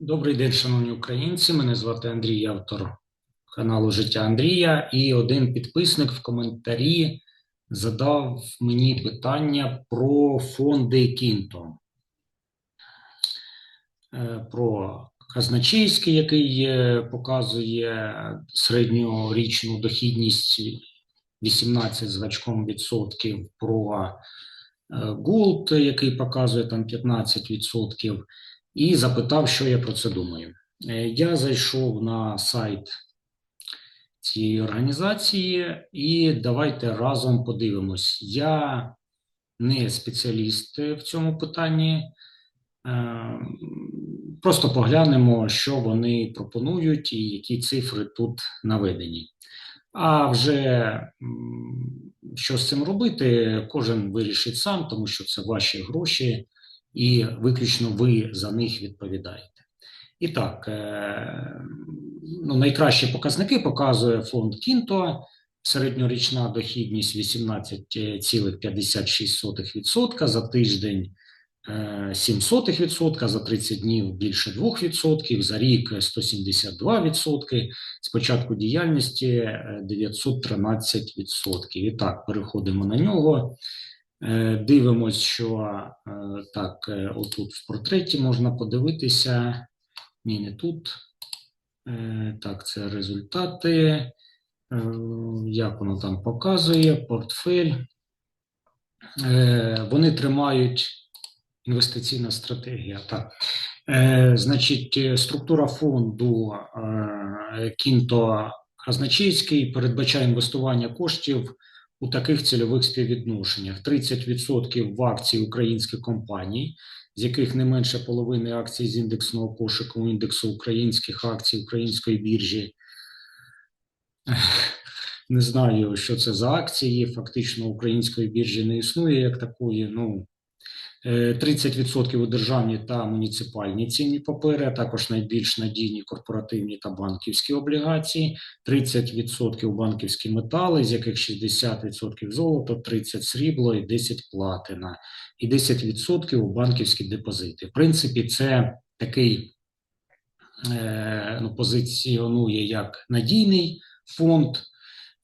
Добрий день, шановні українці. Мене звати Андрій, автор каналу Життя Андрія. І один підписник в коментарі задав мені питання про фонди Кінто, Е, про казначейський, який е, показує середньорічну дохідність 18 з гачком відсотків, про е, Gold, який показує там 15 відсотків і запитав, що я про це думаю. Е, Я зайшов на сайт цієї організації, і давайте разом подивимось. Я не спеціаліст в цьому питанні. Е, Просто поглянемо, що вони пропонують і які цифри тут наведені. А вже що з цим робити, кожен вирішить сам, тому що це ваші гроші, і виключно ви за них відповідаєте. І так, е, ну, найкращі показники показує фонд Кінто. Середньорічна дохідність 18,56% за тиждень е, 0,07%, за 30 днів більше 2%, за рік 172%, з початку діяльності е, 913%. І так, переходимо на нього. Е, Дивимось, що е, так, е, отут в портреті можна подивитися. Ні, не тут. Так, це результати. Як воно там показує, портфель. Вони тримають інвестиційна стратегія. Так. Значить, структура фонду Кінто Казначейський передбачає інвестування коштів у таких цільових співвідношеннях: 30% в акції українських компаній, з яких не менше половини акцій з індексного пошуку індексу українських акцій української біржі. Не знаю, що це за акції. Фактично, української біржі не існує як такої. Ну 30% у державні та муніципальні цінні папери, а також найбільш надійні корпоративні та банківські облігації, 30% у банківські метали, з яких 60% золото, 30% срібло і 10% платина, і 10% у банківські депозити. В принципі, це такий е, ну, позиціонує як надійний фонд.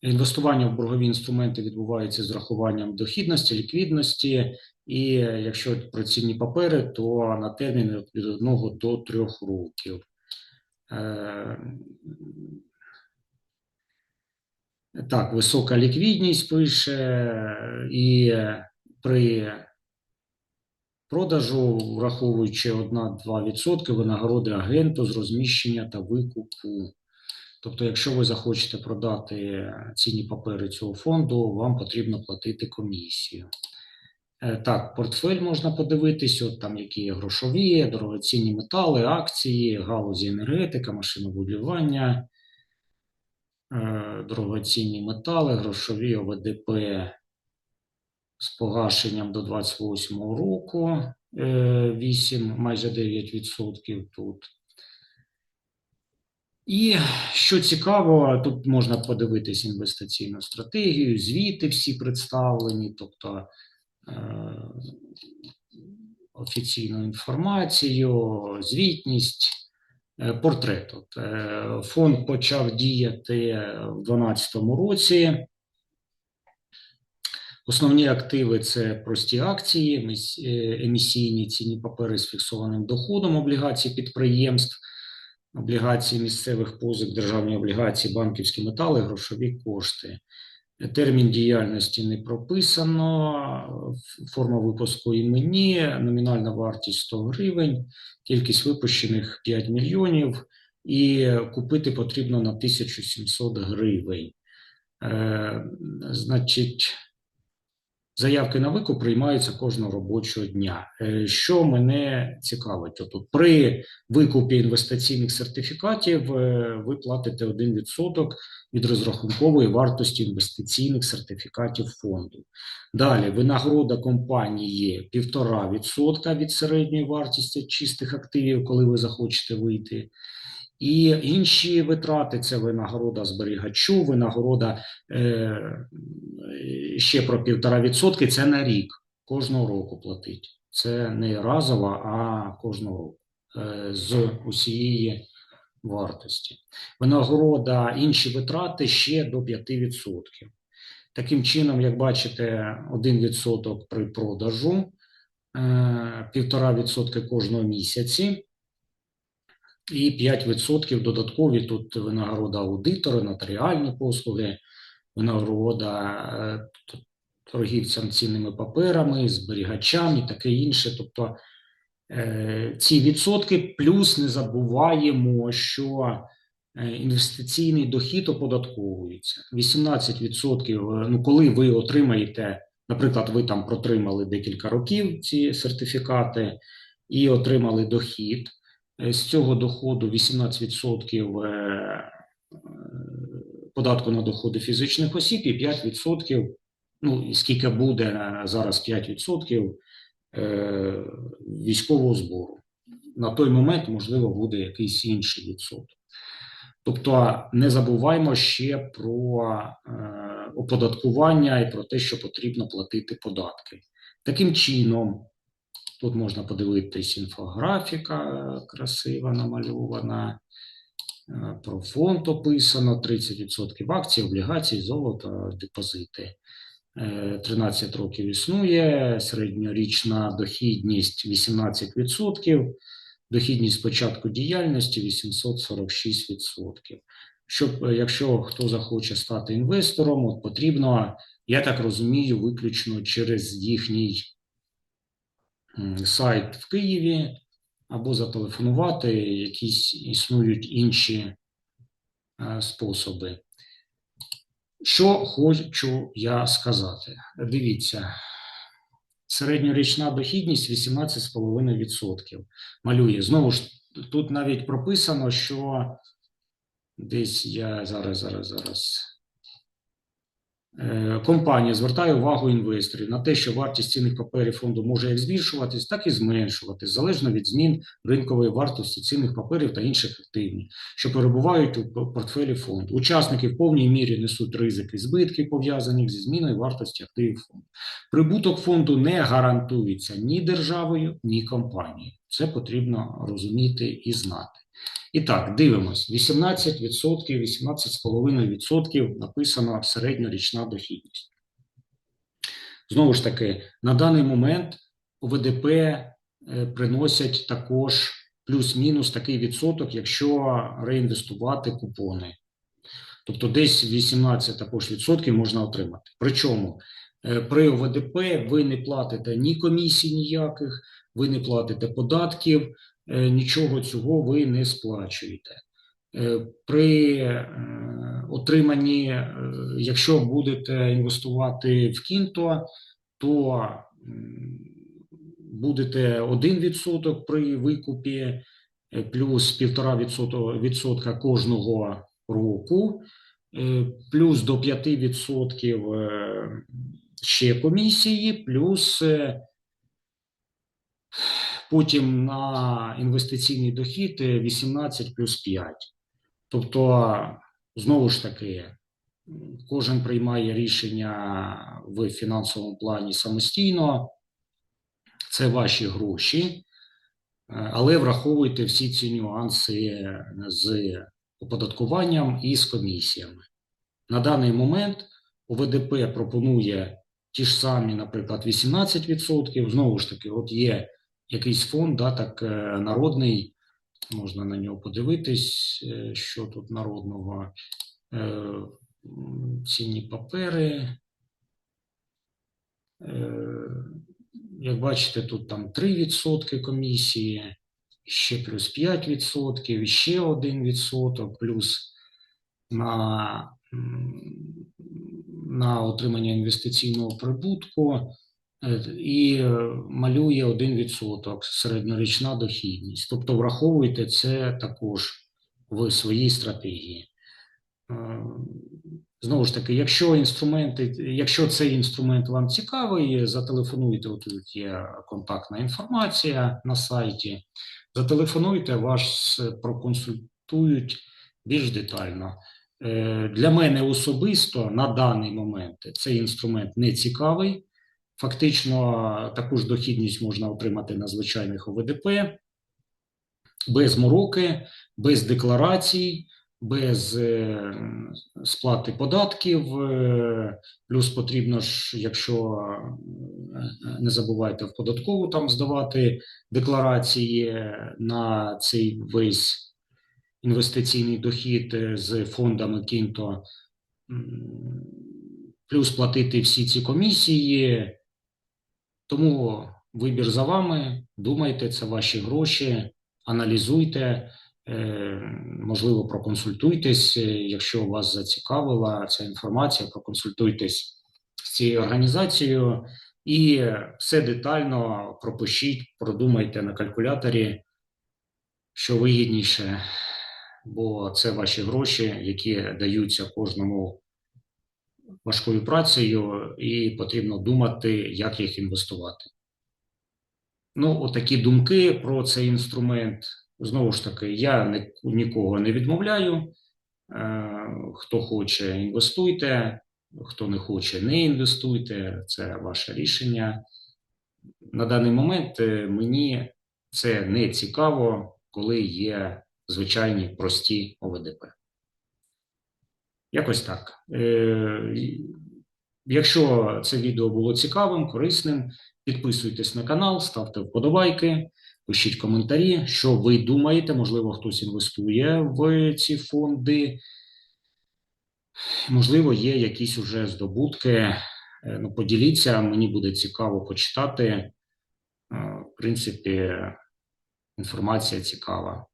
Інвестування в боргові інструменти відбувається з рахуванням дохідності, ліквідності, і якщо про цінні папери, то на термін від 1 до 3 років. Е, Так, висока ліквідність пише, і при продажу, враховуючи 1-2% винагороди агенту з розміщення та викупу. Тобто, якщо ви захочете продати цінні папери цього фонду, вам потрібно платити комісію. Е, Так, портфель можна подивитись, от там які є грошові, дорогоцінні метали, акції, галузі енергетика, машинобудування, е, дорогоцінні метали, грошові ОВДП з погашенням до 28 року, е, 8, майже 9% тут. І що цікаво, тут можна подивитись інвестиційну стратегію, звіти всі представлені, тобто е, офіційну інформацію, звітність, е, портрет. От, е, фонд почав діяти в 2012 році. Основні активи це прості акції, е, емісійні цінні папери з фіксованим доходом, облігації підприємств облігації місцевих позик, державні облігації, банківські метали, грошові кошти. Термін діяльності не прописано, форма випуску імені, номінальна вартість 100 гривень, кількість випущених 5 мільйонів, і купити потрібно на 1700 гривень. Е, значить, Заявки на викуп приймаються кожного робочого дня. Е, Що мене цікавить, отут при викупі інвестиційних сертифікатів е, ви платите 1% від розрахункової вартості інвестиційних сертифікатів фонду. Далі винагорода компанії 1,5% від середньої вартості чистих активів, коли ви захочете вийти. І інші витрати це винагорода зберігачу, винагорода е, ще про півтора відсотки. Це на рік кожного року платить. Це не разово, а кожного року. е, з усієї вартості. Винагорода, інші витрати ще до 5%. Таким чином, як бачите, 1% при продажу, е, 1,5% кожного місяці і 5% додаткові тут винагорода аудитора, нотаріальні послуги, винагорода е, торгівцям цінними паперами, зберігачам і таке інше. Тобто е, ці відсотки, плюс не забуваємо, що е, інвестиційний дохід оподатковується. 18%, е, ну коли ви отримаєте, наприклад, ви там протримали декілька років ці сертифікати і отримали дохід. Е, З цього доходу 18% е, е, податку на доходи фізичних осіб і 5%, ну скільки буде зараз 5% е, військового збору. На той момент, можливо, буде якийсь інший відсоток. Тобто не забуваймо ще про оподаткування і про те, що потрібно платити податки. Таким чином, тут можна подивитись інфографіка красива намальована, е, про фонд описано 30% акцій, облігацій, золото, депозити. Е, 13 років існує, середньорічна дохідність 18%, дохідність початку діяльності 846%. Щоб, е, якщо хто захоче стати інвестором, от потрібно, я так розумію, виключно через їхній сайт в Києві або зателефонувати, якісь існують інші е, способи. Що хочу я сказати? Дивіться, середньорічна дохідність 18,5% малює. Знову ж, тут навіть прописано, що десь я зараз, зараз, зараз. Е, Компанія звертає увагу інвесторів на те, що вартість цінних паперів фонду може як збільшуватись, так і зменшуватись, залежно від змін ринкової вартості цінних паперів та інших активів, що перебувають у портфелі фонду. Учасники в повній мірі несуть ризики збитки, пов'язані зі зміною вартості активів фонду. Прибуток фонду не гарантується ні державою, ні компанією. Це потрібно розуміти і знати. І так, дивимось: 18%, 18,5% написано середньорічна дохідність. Знову ж таки, на даний момент ОВДП е, приносять також плюс-мінус такий відсоток, якщо реінвестувати купони. Тобто десь 18 також відсотків можна отримати. Причому е, при ОВДП ви не платите ні комісій ніяких, ви не платите податків, нічого цього ви не сплачуєте. Е, При е, отриманні, е, якщо будете інвестувати в кінто, то будете 1% при викупі е, плюс 1,5% відсотка кожного року, е, плюс до 5% е, ще комісії, плюс е, потім на інвестиційний дохід е, 18 плюс 5. Тобто, знову ж таки, кожен приймає рішення в фінансовому плані самостійно, це ваші гроші, але враховуйте всі ці нюанси з оподаткуванням і з комісіями. На даний момент ОВДП пропонує ті ж самі, наприклад, 18%. Знову ж таки, от є якийсь фонд, да, так е, народний, можна на нього подивитись, е, що тут народного. Е, Цінні папери. Як бачите, тут там 3% комісії, ще плюс 5%, ще 1%, плюс на, на отримання інвестиційного прибутку і е, малює 1% середньорічна дохідність. Тобто враховуйте це також в своїй стратегії. Е, Знову ж таки, якщо інструменти, якщо цей інструмент вам цікавий, зателефонуйте. Тут є контактна інформація на сайті. Зателефонуйте, вас проконсультують більш детально. Е, Для мене особисто на даний момент цей інструмент не цікавий. Фактично, таку ж дохідність можна отримати на звичайних ОВДП. без мороки, без декларацій, без е, сплати податків. е, Плюс потрібно ж, якщо е, не забувайте в податкову там здавати декларації на цей весь інвестиційний дохід з фондами Кінто, плюс платити всі ці комісії. Тому вибір за вами. Думайте, це ваші гроші, аналізуйте, е, можливо, проконсультуйтесь, е, якщо вас зацікавила ця інформація, проконсультуйтесь з цією організацією і все детально пропишіть, продумайте на калькуляторі, що вигідніше, бо це ваші гроші, які даються кожному важкою працею, і потрібно думати, як їх інвестувати. Ну, отакі думки про цей інструмент. Знову ж таки, я ні- нікого не відмовляю. Е, Хто хоче, інвестуйте, хто не хоче, не інвестуйте. Це ваше рішення. На даний момент е, мені це не цікаво, коли є звичайні прості ОВДП. Якось так. Е, Якщо це відео було цікавим, корисним, підписуйтесь на канал, ставте вподобайки, пишіть коментарі, що ви думаєте. Можливо, хтось інвестує в ці фонди. Можливо, є якісь уже здобутки. Е, Ну, поділіться, мені буде цікаво почитати. Е, В принципі, інформація цікава.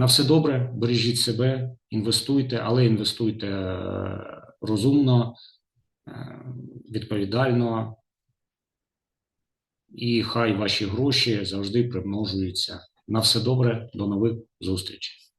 На все добре, бережіть себе, інвестуйте, але інвестуйте е, розумно, е, відповідально, і хай ваші гроші завжди примножуються. На все добре, до нових зустрічей.